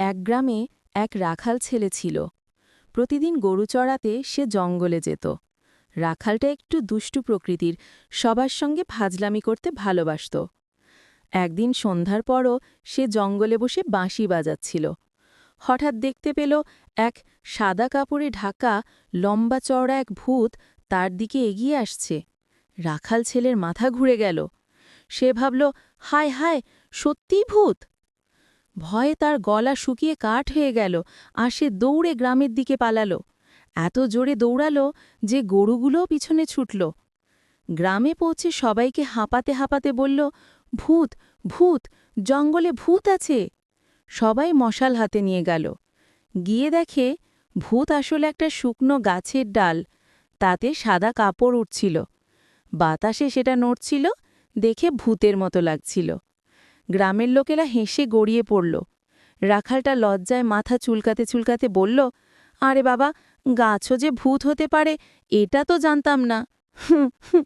এক গ্রামে এক রাখাল ছেলে ছিল। প্রতিদিন গরু চড়াতে সে জঙ্গলে যেত। রাখালটা একটু দুষ্টু প্রকৃতির, সবার সঙ্গে ফাজলামি করতে ভালোবাসত। একদিন সন্ধ্যার পরও সে জঙ্গলে বসে বাঁশি বাজাচ্ছিল। হঠাৎ দেখতে পেল এক সাদা কাপড়ে ঢাকা, লম্বা চওড়া এক ভূত তার দিকে এগিয়ে আসছে। রাখাল ছেলের মাথা ঘুরে গেল। সে ভাবল, হায় হায়, সত্যিই ভূত? ভয়ে তার গলা শুকিয়ে কাঠ হয়ে গেল আর সে দৌড়ে গ্রামের দিকে পালালো। এত জোরে দৌড়ালো যে গরুগুলোও পিছনে ছুটল। গ্রামে পৌঁছে সবাইকে হাঁপাতে হাঁপাতে বলল, ভূত ভূত, জঙ্গলে ভূত আছে? সবাই মশাল হাতে নিয়ে গেল। গিয়ে দেখে ভূত আসলে একটা শুকনো গাছের ডাল, তাতে সাদা কাপড় উঠছিল। বাতাসে সেটা নড়ছিল, দেখে ভূতের মতো লাগছিল। গ্রামের লোকেরা হেসে গড়িয়ে পড়ল। রাখালটা লজ্জায় মাথা চুলকাতে চুলকাতে বলল, আরে বাবা, গাছও যে ভূত হতে পারে, এটা তো জানতাম না। হুঁ হুঁ